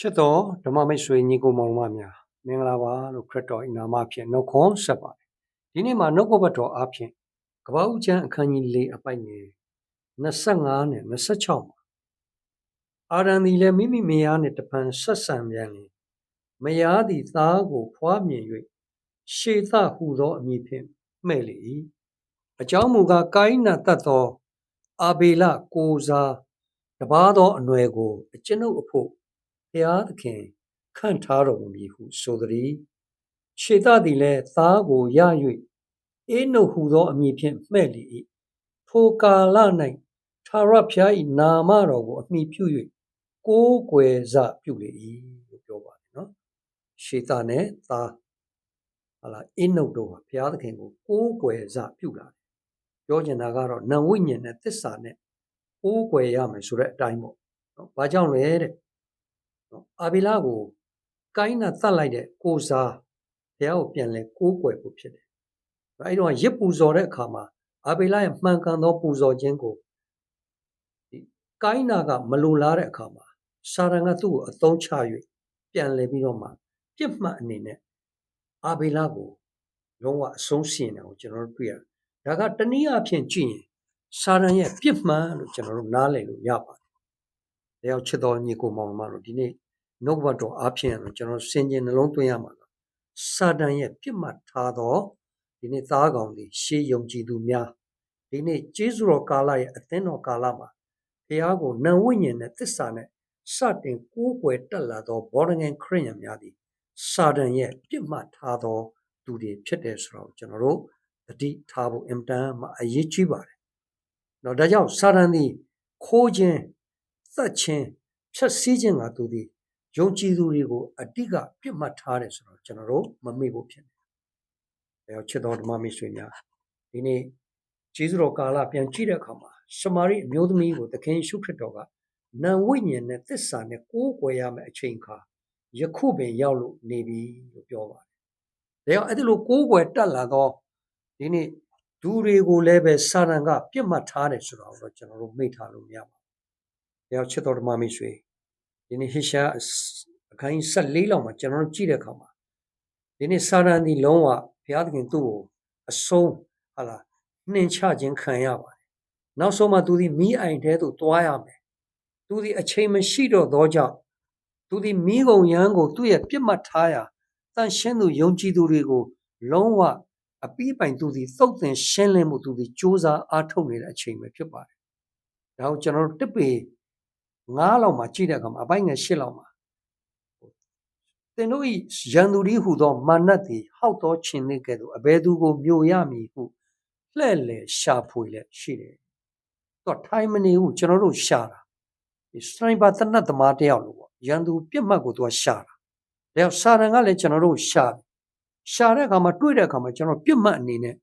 ချစ်တော်ဓမ္မမိတ်ဆွေညီကိုမောင်မများမင်္ဂလာပါလို့ခရစ်တော်ဤနာမဖြင့်နှုတ်ခွန်းဆက်ပါတယ်ဒီနေ့မှာနှုတ်ကပတ်တော်အားဖြင့်ကပ္ပဦးကျမ်းအခန်းကြီး၄အပိုက်ငယ်25နဲ့26မှာအာရန်ဒီလည်းမိမိမယားနှင့်တပံဆက်ဆံပြန်လေမယားသည်သားကိုဖွားမြင်၍ရှေသဟူသောအမည်ဖြင့်မှဲ့လေ၏အကြောင်းမူကားကိုင်းနာတတ်သော အာဘေလကိုစားတပါးသောအနွယ်ကိုအကျွန်ုပ်အဖို့ ဘုရားသခင်ခန့်ထားတော်မူမည်ဟုဆိုသည်ရှေသသည်လည်းသားကိုရ၍အေနုဟူသောအမည်ဖြင့်မှဲ့လေ၏ထိုကာလ၌သာရဖျား၏နာမတော်ကိုအမိပြု၍ကိုးကွယ်စပြုလေ၏လို့ပြောပါတယ်နော်ရှေသနဲ့သားဟာလာအေနုတို့ဟာဘုရားသခင်ကိုကိုးကွယ်စပြုလာတယ်ပြောချင်တာကတော့နံဝိညာဉ်နဲ့သစ္စာနဲ့ကိုးကွယ်ရမယ်ဆိုတဲ့အတိုင်းပေါ့နော်ဘာကြောင့်လဲတဲ့နော် အာဘီလာကိုကိုင်းနာတတ်လိုက်တဲ့ကိုစားဘုရားကိုပြန်လဲကိုးကွယ်ဖို့ဖြစ်တယ်။အဲဒီတော့ရစ်ပူဇော်တဲ့အခါမှာအာဘီလာရဲ့မှန်ကန်သောပူဇော်ခြင်းကိုဒီကိုင်းနာကမလိုလားတဲ့အခါမှာစာရန်ကသူ့ကိုအသုံးချ၍ပြန်လဲပြီးတော့မှပြစ်မှတ်အနေနဲ့အာဘီလာကိုလုံးဝအဆုံးစီရင်တာကိုကျွန်တော်တို့တွေ့ရတယ်။ဒါကတနည်းအားဖြင့်ကြည့်ရင်စာရန်ရဲ့ပြစ်မှန်လို့ကျွန်တော်တို့နားလည်လို့ရပါတယ်။ ဒါကြောင့်ချစ်တော်ညီကိုမောင်မတို့ဒီနေ့နှုတ်ဘတ်တော်အားဖြင့်တော့ကျွန်တော်စင်ကြင်နှလုံးသွင်းရမှာကစာတန်ရဲ့ပြစ်မှတ်ထားသောဒီနေ့သားကောင်တွေရှေးယုံကြည်သူများဒီနေ့ကျေးဇူးတော်ကာလရဲ့အသင်းတော်ကာလမှာဘုရားကိုနံဝိညာဉ်နဲ့သစ္စာနဲ့စတင်ကိုးကွယ်တက်လာသောဘောရငန်ခရိယန်များသည်စာတန်ရဲ့ပြစ်မှတ်ထားသောသူတွေဖြစ်တယ်ဆိုတော့ကျွန်တော်တို့တတိထားဖို့အင်တန်မှအရေးကြီးပါတယ်။တော့ဒါကြောင့်စာတန်သည်ခိုးခြင်းသ တ်ခြင်းဖြတ်စည်းခြင်းကသူသည်ယုံကြည်သူတွေကိုအတိကပြစ်မှတ်ထားတယ်ဆိုတော့ကျွန်တော်တို့မမေ့ဖို့ဖြစ်တယ်။အဲတော့ချစ်တော်ဓမ္မမိတ်ဆွေများဒီနေ့ဂျေဇုတော်ကာလပြန်ကြည့်တဲ့အခါမှာရှမာရိအမျိုးသမီးကိုသခင်ရှုခရစ်တော်ကနံဝိညာဉ်နဲ့သစ္စာနဲ့ကိုးကွယ်ရမယ့်အချိန်ခါယခုပင်ရောက်လို့နေပြီလို့ပြောပါတယ်။ဒါကြောင့်အဲ့ဒီလိုကိုးကွယ်တက်လာတော့ဒီနေ့သူတွေကိုလည်းပဲစာရန်ကပြစ်မှတ်ထားတယ်ဆိုတော့ကျွန်တော်တို့မေ့ထားလို့မရပါဘူး။ ဒါကြောင့်ချစ်တော်ဓမ္မမိတ်ဆွေဒီနေ့ဟိရှာအခန်းကြီး14လောက်မှာကျွန်တော်တို့ကြည့်တဲ့အခါမှာဒီနေ့စာရန်ဒီလုံးဝဘုရားသခင်သူ့ကိုအဆုံးဟာလာနှင်ချခြင်းခံရပါတယ်နောက်ဆုံးမှသူဒီမိအိုင်တဲသို့တွားရမယ်သူဒီအချိန်မရှိတော့သောကြောင့်သူဒီမိဂုံရန်ကိုသူ့ရဲ့ပြစ်မှတ်ထားရာတန်ရှင်းသူယုံကြည်သူတွေကို လုံးဝအပိပိုင်သူဒီသုတ်သင်ရှင်းလင်းမှုသူဒီစ조사အားထုတ်နေတဲ့အချိန်ပဲဖြစ်ပါတယ်ဒါကိုကျွန်တော်တို့တစ်ပေ 9လောက်မှာကြည့်တဲ့အခါမှာအပိုင်းငယ်10လောက်မှာသင်တို့၏ရန်သူဒီဟုသောမာနတ်သည်ဟောက်သောခြင်းနှင့်ကဲ့သို့အဘယ်သူကိုမျိုးရမည်ဟုလှဲ့လေရှာဖွေလဲရှိတယ်။သူထိုင်မနေဘူးကျွန်တော်တို့ရှာတာဒီစနိုက်ပါတနတ်သမားတယောက်လို့ပေါ့ရန်သူပြစ်မှတ်ကိုသူကရှာတာ။ဒါကြောင့်စာရန်ကလည်းကျွန်တော်တို့ရှာတယ်။ရှာတဲ့အခါမှာတွေ့တဲ့အခါမှာကျွန်တော်ပြစ်မှတ်အနေနဲ့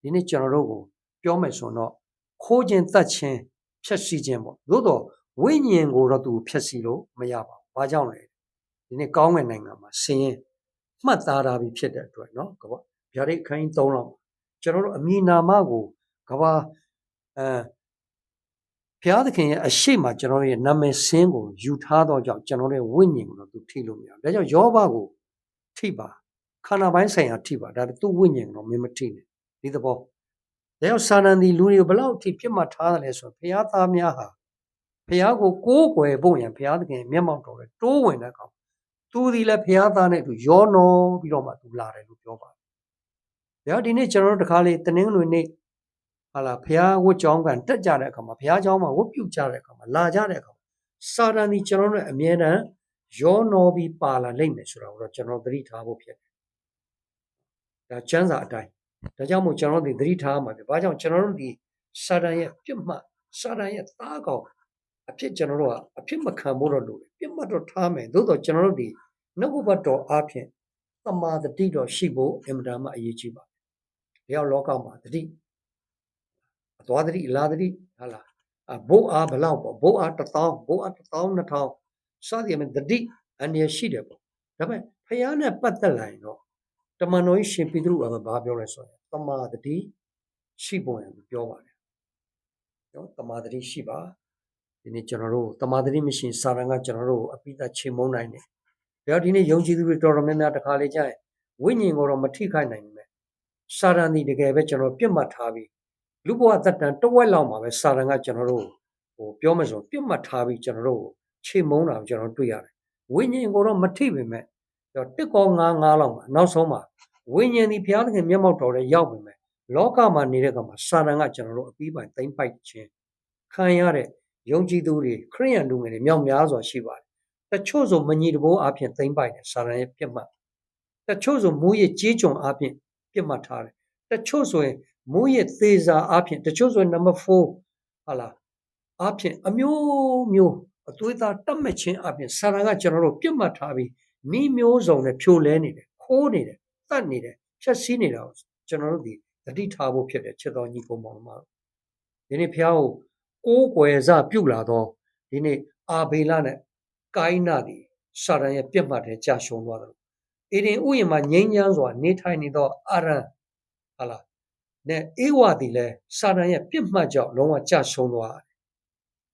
ဒီနေ့ကျွန်တော်တို့ကိုပြောမယ်ဆိုတော့ခိုးခြင်းတတ်ခြင်းဖြက်စီခြင်းပေါ့။သို့တော့ ဝိညာဉ်ကိုတော့သူဖြည့်စီလို့မရပါဘူး။ဘာကြောင့်လဲ။ဒီနေ့ကောင်းကင်နိုင်ငံမှာဆင်းရဲမှတ်သားတာပြီးဖြစ်တဲ့အတွက်နော်ကဘာဗျာဒိတ်ခိုင်း၃လောက်ကျွန်တော်တို့အမည်နာမကိုကဘာအဲဘုရားသခင်ရဲ့အရှိမကျွန်တော်ရဲ့နာမည်စင်းကိုယူထားတော့ကြောင့်ကျွန်တော်ရဲ့ဝိညာဉ်ကိုတော့သူထိလို့မရဘူး။ဒါကြောင့်ယောဘကိုထိပါခန္ဓာပိုင်းဆိုင်ရာထိပါဒါသူ့ဝိညာဉ်ကတော့မင်းမထိနဲ့ဒီသဘော။ဒါကြောင့်စာနန်ဒီလူတွေကိုဘလောက်ထိပြစ်မှတ်ထားတယ်လဲဆိုတော့ဘုရားသားများဟာ ဘုရားကိုကိုးကွယ်ဖို့ရန်ဘုရားသခင်မျက်မှောက်တော်လဲတိုးဝင်တဲ့ကောင်သူဒီလည်းဘုရားသားနဲ့သူရောနော်ပြီးတော့မှသူလာတယ်လို့ပြောပါတယ်။ဘုရားဒီနေ့ကျွန်တော်တို့တခါလေတနင်္ဂနွေနေ့ဟာလာဘုရားဝတ်ကြောင်းကန်တက်ကြတဲ့အခါမှာဘုရားကြောင်းမှာဝတ်ပြုတ်ကြတဲ့အခါမှာလာကြတဲ့အခါမှာစာတန်ဒီကျွန်တော်တို့အမြဲတမ်းရောနော်ပြီးပါလာလိမ့်မယ်ဆိုတာကိုတော့ကျွန်တော်သတိထားဖို့ဖြစ်တယ်။ဒါကျမ်းစာအတိုင်းဒါကြောင့်မို့ကျွန်တော်တို့သတိထားမှာပြ။ဘာကြောင့်ကျွန်တော်တို့ဒီစာတန်ရဲ့ပြစ်မှတ်စာတန်ရဲ့သားကောင် အဖြစ်ကျွန်တော်တို့ကအဖြစ်မခံဖို့တော့လိုတယ်ပြတ်မှတ်တော့ထားမယ်သို့တော့ကျွန်တော်တို့ဒီနှုတ်ဘတ်တော်အားဖြင့်သမာတတိတော့ရှိဖို့အင်မတန်မှအရေးကြီးပါတယ်။ဒါကြောင့်လောကမှာတတိအသွားတတိအလာတတိဟာလားအဘိုးအားဘလောက်ပေါ့ဘိုးအား1000ဘိုးအား1000 2000စသည်အမြတတိအနေရှိတယ်ပေါ့။ဒါပေမဲ့ဖះနဲ့ပတ်သက်လာရင်တော့တမန်တော်ကြီးရှင်ပေတရုကဘာပြောလဲဆိုရင်သမာတတိရှိပုံရပြောပါတယ်။နော်သမာတတိရှိပါ ဒီနေ့ကျွန်တော်တို့တမာတိမရှိရင်စာရန်ကကျွန်တော်တို့ကိုအပိသက်ချိန်မုန်းနိုင်တယ်။ဒါကြောင့်ဒီနေ့ယုံကြည်သူတွေတော်တော်များများတစ်ခါလေကြာရင်ဝိညာဉ်ကိုတော့မထိခိုက်နိုင်ဘူးမဲ့စာရန်ဒီတကယ်ပဲကျွန်တော်ပြစ်မှတ်ထားပြီးလူဘဝသက်တမ်းတစ်ဝက်လောက်မှာပဲစာရန်ကကျွန်တော်တို့ဟိုပြောမယ်ဆိုပြစ်မှတ်ထားပြီးကျွန်တော်တို့ကိုချိန်မုန်းတာကိုကျွန်တော်တွေ့ရတယ်။ဝိညာဉ်ကိုတော့မထိပေမဲ့တစ်ကောငါးငါးလောက်မှာနောက်ဆုံးမှာဝိညာဉ်ဒီဘုရားသခင်မျက်မှောက်တော်ထဲရောက်ပေမဲ့လောကမှာနေတဲ့ကောင်မှာစာရန်ကကျွန်တော်တို့အပြီးပိုင်သိမ့်ပိုက်ခြင်းခံရတဲ့ ယုံကြည်သူတွေခရိယန်လူငယ်တွေမြောက်များစွာရှိပါတယ်။တချို့ဆိုမညီတဘိုးအဖြစ်သိမ့်ပိုက်တယ်စာရန်ရဲ့ပြစ်မှတ်။တချို့ဆိုမူရဲ့ကြီးကြုံအဖြစ်ပြစ်မှတ်ထားတယ်။တချို့ဆိုရင်မူရဲ့သေးစာအဖြစ်တချို့ဆိုရင်နံပါတ်4ဟာလားအဖြစ်အမျိုးမျိုးအသွေးသားတတ်မှတ်ခြင်းအဖြစ်စာရန်ကကျွန်တော်တို့ပြစ်မှတ်ထားပြီးနှီးမျိုးစုံနဲ့ဖြိုလဲနေတယ်ခိုးနေတယ်တတ်နေတယ်ဖြက်စီးနေတာကိုကျွန်တော်တို့ဒီတတိထားဖို့ဖြစ်တယ်ချစ်တော်ညီကောင်မောင်တို့ဒီနေ့ဖះကို ကိုးကွယ်စပြုတ်လာတော့ဒီနေ့အာဘေလနဲ့ကိုင်းနာဒီစာရန်ရဲ့ပြက်မှတ်တဲ့ကြာရှုံးသွားတယ်အေဒင်ဥယျာဉ်မှာငြိမ်းချမ်းစွာနေထိုင်နေသောအာရန်ဟာလားနဲ့အေဝါဒီလဲစာရန်ရဲ့ပြက်မှတ်ကြောင့်လုံးဝကြာရှုံးသွား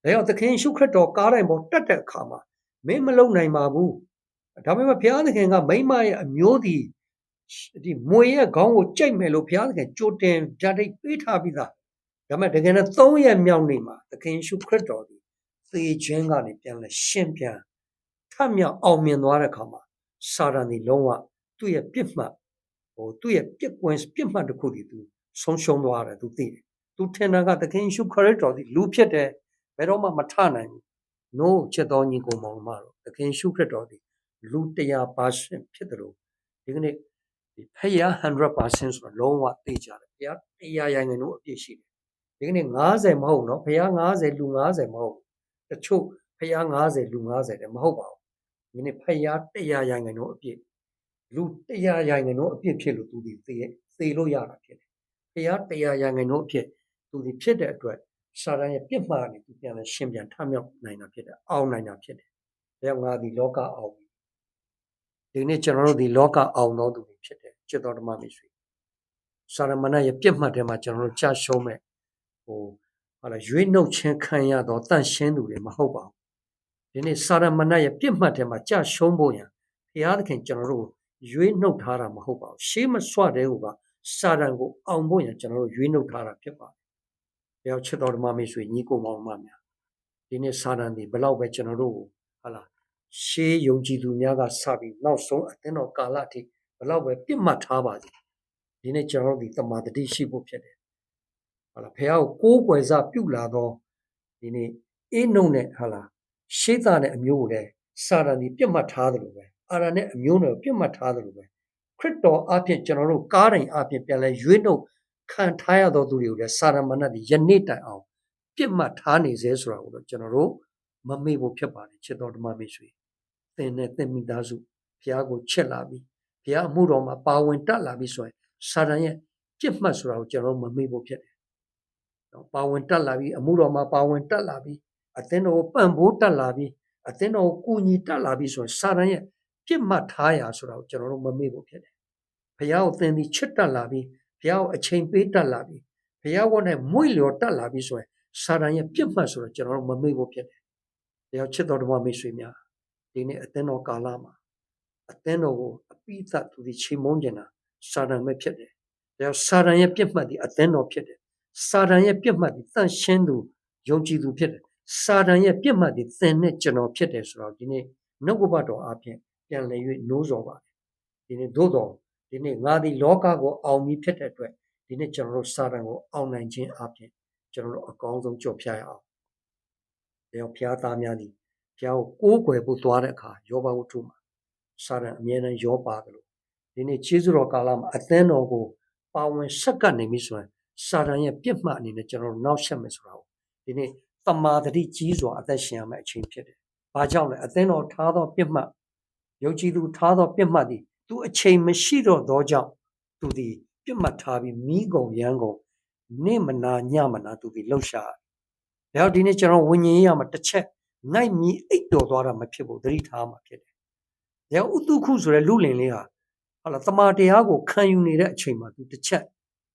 တယ်ဒါကြောင့်သခင်ရှုခရစ်တော်ကားတိုင်းပေါ်တက်တဲ့အခါမှာမင်းမလုံနိုင်ပါဘူးဒါပေမဲ့ဘုရားသခင်ကမိမရဲ့အမျိုးဒီဒီမွေရဲ့ခေါင်းကိုကြိတ်မယ်လို့ဘုရားသခင်ကြိုတင်ဗျာဒိတ်ပေးထားပြီးသား ဒါပေမဲ့တကယ်နဲ့၃ရက်မြောက်နေ့မှာသခင်ယေရှုခရစ်တော်ဒီသေခြင်းကနေပြန်လဲရှင်းပြန်ထမြောက်အောင်မြင်သွားတဲ့အခါမှာစာရန်ဒီလုံးဝသူ့ရဲ့ပြစ်မှတ်ဟိုသူ့ရဲ့ပြစ်ကွင်းပြစ်မှတ်တစ်ခုဒီသူဆုံးရှုံးသွားတယ်သူသိတယ်သူထင်တာကသခင်ယေရှုခရစ်တော်ဒီလူဖြစ်တယ်ဘယ်တော့မှမထနိုင်ဘူး no ချက်တော်ညီကိုမောင်မတော်သခင်ယေရှုခရစ်တော်ဒီလူ100%ဖြစ်တယ်လို့ဒီကနေ့ဒီဖယား100%ဆိုတော့လုံးဝသိကြတယ်ဘုရားတရားရိုင်ငယ်တို့အပြည့်ရှိတယ် ဒီကနေ့90မဟုတ်နော်ဘုရား90လူ90မဟုတ်တချို့ဘုရား90လူ90တယ်မဟုတ်ပါဘူးဒီနေ့ဘုရားတရားရိုင်ငယ်တို့အပြည့်လူတရားရိုင်ငယ်တို့အပြည့်ဖြစ်လို့သူဒီသိသိလို့ရတာဖြစ်တယ်ဘုရားတရားရိုင်ငယ်တို့အဖြစ်သူဒီဖြစ်တဲ့အတွက်စာရန်ရဲ့ပြစ်မှားနေသူပြန်လဲရှင်းပြန်ထမြောက်နိုင်တာဖြစ်တယ်အောင်နိုင်တာဖြစ်တယ်ဒါကြောင့်ငါဒီလောကအောင်ဒီနေ့ကျွန်တော်တို့ဒီလောကအောင်တော်သူတွေဖြစ်တယ်จิตတော်ဓမ္မမိတ်ဆွေစာရမဏေရဲ့ပြစ်မှတ်ထဲမှာကျွန်တော်တို့ကြာရှုံးမဲ့ ဟိုဟာလာရွေးနှုတ်ခြင်းခံရတော့တန့်ရှင်းသူတွေမဟုတ်ပါဘူးဒီနေ့စာရမဏေရဲ့ပြစ်မှတ်ထဲမှာကြာရှုံးဖို့ရန်ဘုရားသခင်ကျွန်တော်တို့ရွေးနှုတ်ထားတာမဟုတ်ပါဘူးရှေးမဆွတဲ့ဟိုကစာရန်ကိုအောင်ဖို့ရန်ကျွန်တော်တို့ရွေးနှုတ်ထားတာဖြစ်ပါတယ်ဘုရားချစ်တော်ဓမ္မမိတ်ဆွေညီကိုမောင်မများဒီနေ့စာရန်ဒီဘလောက်ပဲကျွန်တော်တို့ဟာလာရှေးယုံကြည်သူများကစပြီးနောက်ဆုံးအသင်းတော်ကာလအထိဘလောက်ပဲပြစ်မှတ်ထားပါစေဒီနေ့ကျွန်တော်တို့ဒီတမာတတိရှိဖို့ဖြစ်တယ် ဟာလားဖះကိုကိုးကွယ်စားပြုလာတော့ဒီနေ့အေးနှုံနဲ့ဟာလားရှေးသားနဲ့အမျိုးကိုလည်းစာရန်ဒီပြစ်မှတ်ထားတယ်လို့ပဲအာရန်နဲ့အမျိုးနဲ့ပြစ်မှတ်ထားတယ်လို့ပဲခရစ်တော်အပြင်ကျွန်တော်တို့ကားတိုင်အပြင်ပြန်လဲရွေးနှုတ်ခံထားရသောသူတွေကိုလည်းစာရမဏတ်ဒီယနေ့တိုင်အောင်ပြစ်မှတ်ထားနေစေဆိုတာကိုတော့ကျွန်တော်တို့မမေ့ဖို့ဖြစ်ပါတယ်ချစ်တော်ဓမ္မမိတ်ဆွေသင်နဲ့သင်မိသားစုဘုရားကိုချစ်လာပြီးဘုရားအမှုတော်မှာပါဝင်တက်လာပြီးဆိုရင်စာတန်ရဲ့ပြစ်မှတ်ဆိုတာကိုကျွန်တော်မမေ့ဖို့ဖြစ်တယ်။နော် ပါဝင်တက်လာပြီးအမှုတော်မှာပါဝင်တက်လာပြီးအသင်းတော်ကိုပံ့ပိုးတက်လာပြီးအသင်းတော်ကိုကူညီတက်လာပြီးဆိုရင်စာတန်ရဲ့ပြစ်မှတ်ထားရာဆိုတာကိုကျွန်တော်တို့မမေ့ဖို့ဖြစ်တယ်။ဘုရားကိုသင်ပြီးချစ်တက်လာပြီးဘုရားကိုအချိန်ပေးတက်လာပြီးဘုရားဝတ်နဲ့မွေ့လျော်တက်လာပြီးဆိုရင်စာတန်ရဲ့ပြစ်မှတ်ဆိုတော့ကျွန်တော်တို့မမေ့ဖို့ဖြစ်တယ်။ဘုရားချစ်တော်ဓမ္မမိတ်ဆွေများဒီနေ့အသင်းတော်ကာလမှာအသင်းတော်ကိုအပိသတ်သူဒီချိန်မုန်းကျင်တာစာတန်ပဲဖြစ်တယ်။ဒါကြောင့်စာတန်ရဲ့ပြစ်မှတ်ဒီအသင်းတော်ဖြစ်တယ်။ စာတန်ရဲ့ပြစ်မှတ်ဒီတန့်ရှင်းသူယုံကြည်သူဖြစ်တယ်။စာတန်ရဲ့ပြစ်မှတ်ဒီသင်နဲ့ကျွန်တော်ဖြစ်တယ်ဆိုတော့ဒီနေ့နှုတ်ကပတ်တော်အပြင်ပြန်လည်၍နိုးစော်ပါတယ်။ဒီနေ့သို့တော်ဒီနေ့ငါဒီလောကကိုအောင်ပြီးဖြစ်တဲ့အတွက်ဒီနေ့ကျွန်တော်တို့စာတန်ကိုအောင်နိုင်ခြင်းအပြင်ကျွန်တော်တို့အကောင်းဆုံးကြော်ဖြတ်ရအောင်။ဒါကြောင့်ဖျားသားများသည်ဘုရားကိုကိုးကွယ်ဖို့သွားတဲ့အခါယောဘဝတ္ထုမှာစာရန်အမြဲတမ်းရောပါတယ်လို့ဒီနေ့ခြေစွတော်ကာလမှာအသင်းတော်ကိုပါဝင်ဆက်ကပ်နေပြီဆိုရင် စာရန်ရဲ့ပြစ်မှတ်အနေနဲ့ကျွန်တော်တို့နောက်ဆက်မယ်ဆိုတာကိုဒီနေ့တမာတတိကြီးစွာအသက်ရှင်ရမယ့်အချိန်ဖြစ်တယ်။ဘာကြောင့်လဲအသင်းတော်ထားသောပြစ်မှတ်ယုံကြည်သူထားသောပြစ်မှတ်သည်သူအချိန်မရှိတော့သောကြောင့်သူသည်ပြစ်မှတ်ထားပြီးမိကုံရန်ကုန်နေမနာညမနာသူသည်လှုပ်ရှားတယ်။ဒါကြောင့်ဒီနေ့ကျွန်တော်ဝิญဉ်ရေးရမှာတစ်ချက်နိုင်မြီအိတ်တော်သွားတာမဖြစ်ဘူးသတိထားမှာဖြစ်တယ်။ဒါဥတုခုဆိုတဲ့လူလင်လေးဟာဟာလာတမာတရားကိုခံယူနေတဲ့အချိန်မှာသူတစ်ချက်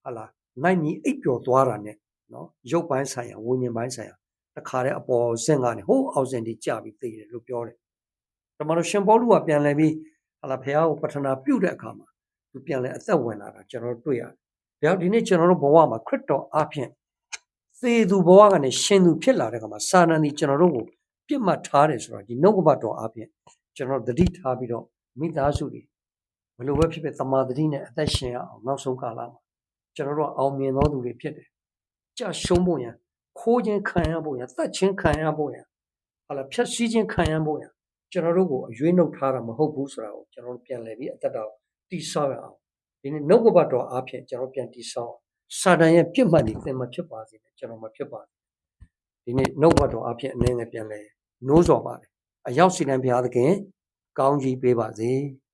ဟာလာ နိုင်မြီအိတ်ပျော်သွားတာ ਨੇ နော်ရုပ်ပိုင်းဆိုင်ရာဝิญဉ်ပိုင်းဆိုင်ရာတခါတည်းအပေါ်ဆင့်ကနေဟိုးအောက်ဆင့်တိကြပြီးသိတယ်လို့ပြောတယ်။ဒါမှတော့ရှင်ပေါလုကပြန်လဲပြီးဟာလာဖះကိုပထနာပြုတ်တဲ့အခါမှာသူပြန်လဲအသက်ဝင်လာတာကျွန်တော်တို့တွေ့ရတယ်။ဒါကြောင့်ဒီနေ့ကျွန်တော်တို့ဘဝမှာခရစ်တော်အားဖြင့်သေသူဘဝကနေရှင်သူဖြစ်လာတဲ့အခါမှာစာနန်ဒီကျွန်တော်တို့ကိုပြစ်မှတ်ထားတယ်ဆိုတော့ဒီနှုတ်ကပတ်တော်အားဖြင့်ကျွန်တော်တို့သတိထားပြီးတော့မိသားစုတွေဘယ်လိုပဲဖြစ်ဖြစ်သမာဓိနဲ့အသက်ရှင်ရအောင်နောက်ဆုံးကာလမှာ ကျွန်တော်တို့အောင်မြင်သောသူတွေဖြစ်တယ်။ကြရှုံးဖို့ရန်ခိုးခြင်းခံရဖို့ရန်သတ်ခြင်းခံရဖို့ရန်ဟာလာဖြတ်စည်းခြင်းခံရဖို့ရန်ကျွန်တော်တို့ကိုအရွေးနှုတ်ထားတာမဟုတ်ဘူးဆိုတာကိုကျွန်တော်တို့ပြန်လည်ပြီးအသက်တော်တိဆောက်ရအောင်ဒီနေ့နှုတ်ကပတ်တော်အားဖြင့်ကျွန်တော်ပြန်တိဆောက်အောင်စာတန်ရဲ့ပြစ်မှတ်တွေသင်မဖြစ်ပါစေနဲ့ကျွန်တော်မဖြစ်ပါဘူးဒီနေ့နှုတ်ကပတ်တော်အားဖြင့်အနေနဲ့ပြန်လဲနိုးစော်ပါတယ်အရောက်စီတန်ဘုရားသခင်ကောင်းကြီးပေးပါစေ။